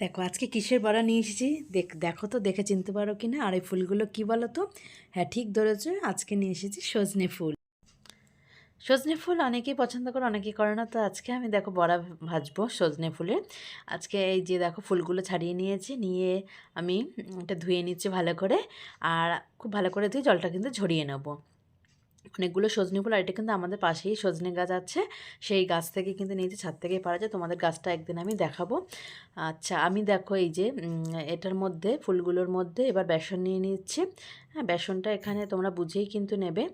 দেখো, আজকে কিসের বড়া নিয়ে এসেছি? দেখ, দেখো তো, দেখে চিনতে পারো কি না আর এই ফুলগুলো কী বলো তো হ্যাঁ ঠিক ধরেছো, আজকে নিয়ে এসেছি সজনে ফুল। সজনে ফুল অনেকেই পছন্দ করে, অনেকেই করে না। তো আজকে আমি দেখো, বড়া ভাজবো সজনে ফুলের আজকে এই যে দেখো, ফুলগুলো ছাড়িয়ে নিয়েছি। নিয়ে আমি এটা ধুয়ে নিচ্ছি ভালো করে। আর খুব ভালো করে ধুয়ে জলটা কিন্তু ঝরিয়ে নেব। অনেকগুলো সজনে ফুল, আর এটা কিন্তু আমাদের পাশেই সজনে গাছ আছে। সেই গাছ থেকে কিন্তু নিজে ছাদ থেকে পারা যায়। তোমাদের গাছটা একদিন আমি দেখাবো। আচ্ছা আমি দেখো এই যে এটার মধ্যে, ফুলগুলোর মধ্যে এবার বেসন নিয়ে নিচ্ছি। হ্যাঁ বেসনটা এখানে তোমরা বুঝেই কিন্তু নেবে।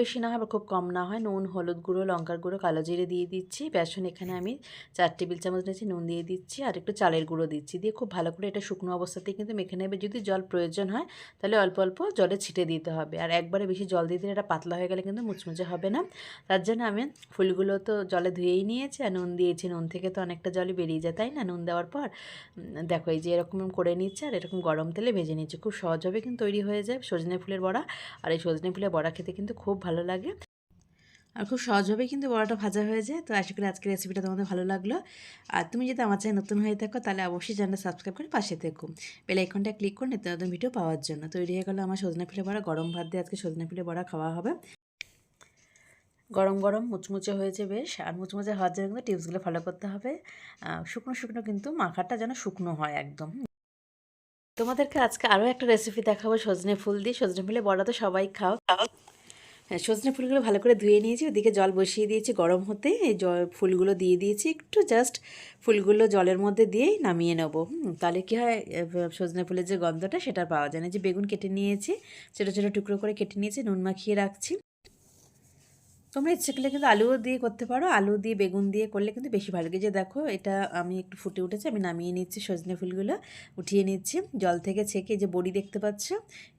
বেশি না হয় খুব কম না হয়। নুন, হলুদ গুঁড়ো, লঙ্কার গুঁড়ো, কালো জিরে দিয়ে দিচ্ছি। বেসন এখানে আমি চার টেবিল চামচ নিয়েছি, নুন দিয়ে দিচ্ছি আর একটু চালের গুঁড়ো দিচ্ছি। দিয়ে খুব ভালো করে এটা শুকনো অবস্থাতেই কিন্তু মেখে নেবে। যদি জল প্রয়োজন হয়, তাহলে অল্প অল্প জলে ছিটে দিতে হবে। আর একবারে বেশি জল দিয়ে দিলে এটা পাতলা হয়ে গেলে কিন্তু মুচমুচে হবে না। তার জন্য আমি ফুলগুলো তো জলে ধুয়েই নিয়েছি আর নুন দিয়েছি। নুন থেকে তো অনেকটা জলই বেরিয়ে যায়, তাই না? নুন দেওয়ার পর দেখো এই যে এরকম করে নিচ্ছে আর এরকম গরম তেলে ভেজে নিচ্ছে। খুব সহজভাবে কিন্তু তৈরি হয়ে যায়। সজনে ফুলের বড়া আর এই সজনে ফুলের বড়া খেতে কিন্তু খুব ভালো লাগে। আর খুব সহজভাবেই কিন্তু বড়াটা ভাজা হয়ে যায়। তো আশা করি আজকের রেসিপিটা তোমাদের ভালো লাগল। আর তুমি যদি আমার চ্যানেল নতুন হয়ে থাকো, তাহলে অবশ্যই চ্যানেলটা সাবস্ক্রাইব করে পাশে থেকো। বেল আইকনটা ক্লিক করে নিত্য নতুন ভিডিও পাওয়ার জন্য। তৈরি হয়ে গেলো আমার সজনে ফুলে বড়া। গরম ভাত দিয়ে আজকে সজনে ফুলে বড়া খাওয়া হবে। গরম গরম মুচমুচে হয়েছে বেশ। আর মুচমুচে হওয়ার জন্য কিন্তু টিপসগুলো ফলো করতে হবে। শুকনো শুকনো কিন্তু মাখাটা যেন শুকনো হয় একদম। তোমাদেরকে আজকে আরও একটা রেসিপি দেখাবো। সজনে ফুল দিয়ে সজনে ফুলে বড়া তো সবাই খাও। হ্যাঁ সজনে ফুলগুলো ভালো করে ধুয়ে নিয়েছি। ওদিকে জল বসিয়ে দিয়েছি গরম হতে। এই জল ফুলগুলো দিয়ে দিয়েছি। একটু জাস্ট ফুলগুলো জলের মধ্যে দিয়েই নামিয়ে নেব। তাহলে কী হয় সজনে ফুলের যে গন্ধটা সেটা পাওয়া যায় না। যে বেগুন কেটে নিয়েছি, ছোটো ছোটো টুকরো করে কেটে নিয়েছি, নুন মাখিয়ে রাখছি। তোমরা ইচ্ছে করলে কিন্তু আলুও দিয়ে করতে পারো। আলু দিয়ে, বেগুন দিয়ে করলে কিন্তু বেশি ভালো লাগে। যে দেখো, এটা আমি একটু ফুটে উঠেছে, আমি নামিয়ে নিচ্ছি সজনে ফুলগুলো, উঠিয়ে নিচ্ছি। জল থেকে ছেঁকে যে বড়ি দেখতে পাচ্ছ,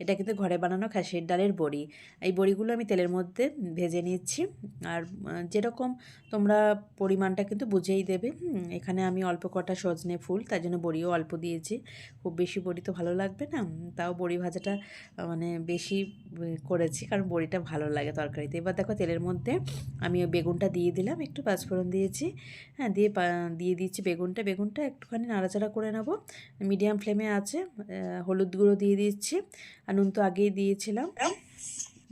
এটা কিন্তু ঘরে বানানো খাসির ডালের বড়ি। এই বড়িগুলো আমি তেলের মধ্যে ভেজে নিচ্ছি। আর যেরকম তোমরা পরিমাণটা কিন্তু বুঝেই দেবে। এখানে আমি অল্প কটা সজনে ফুল, তার জন্য বড়িও অল্প দিয়েছি। খুব বেশি বড়ি তো ভালো লাগবে না। তাও বড়ি ভাজাটা মানে বেশি করেছি, কারণ বড়িটা ভালো লাগে তরকারিতে। এবার দেখো তেলের মধ্যে মধ্যে। আমি ওই বেগুনটা দিয়ে দিলাম, একটু পাঁচফোড়ন দিয়েছি। হ্যাঁ দিয়ে দিয়ে দিচ্ছি বেগুনটা। বেগুনটা একটুখানি নাড়াচাড়া করে নেব। মিডিয়াম ফ্লেমে আছে হলুদ গুঁড়ো দিয়ে দিচ্ছি। আর নুন তো আগেই দিয়েছিলাম।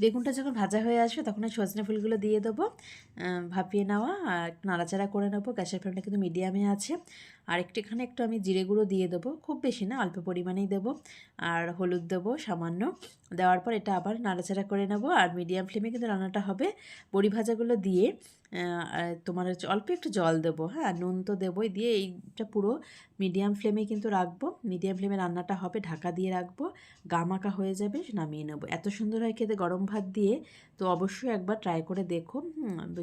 বেগুনটা যখন ভাজা হয়ে আসবে তখন ওই সজনে ফুলগুলো দিয়ে দেবো ভাপিয়ে নেওয়া। আর নাড়াচাড়া করে নেব। গ্যাসের ফ্লেমটা কিন্তু মিডিয়ামে আছে। আর একটু এখানে একটু আমি জিরে গুঁড়ো দিয়ে দেবো, খুব বেশি না, অল্প পরিমাণেই দেবো। আর হলুদ দেবো সামান্য। দেওয়ার পর এটা আবার নাড়াচাড়া করে নেব। আর মিডিয়াম ফ্লেমে কিন্তু রান্নাটা হবে। বড়ি ভাজাগুলো দিয়ে তোমার হচ্ছে অল্প একটু জল দেবো হ্যাঁ নুন তো দেবোই দিয়ে এইটা পুরো মিডিয়াম ফ্লেমে কিন্তু রাখব। মিডিয়াম ফ্লেমে রান্নাটা হবে, ঢাকা দিয়ে রাখব গামাকা হয়ে যাবে, নামিয়ে নেব। এত সুন্দর হয় খেতে গরম ভাত দিয়ে, তো অবশ্যই একবার ট্রাই করে দেখো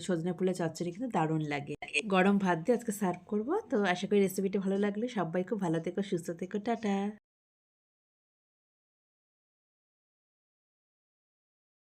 সজনে ফুলের চচ্চড়ি কিন্তু দারুণ লাগে। গরম ভাত দিয়ে আজকে সার্ভ করব, তো আশা করি রেসিপিটি ভালো লাগলে সবাইকে ভালো থেকো সুস্থ থেকো টাটা।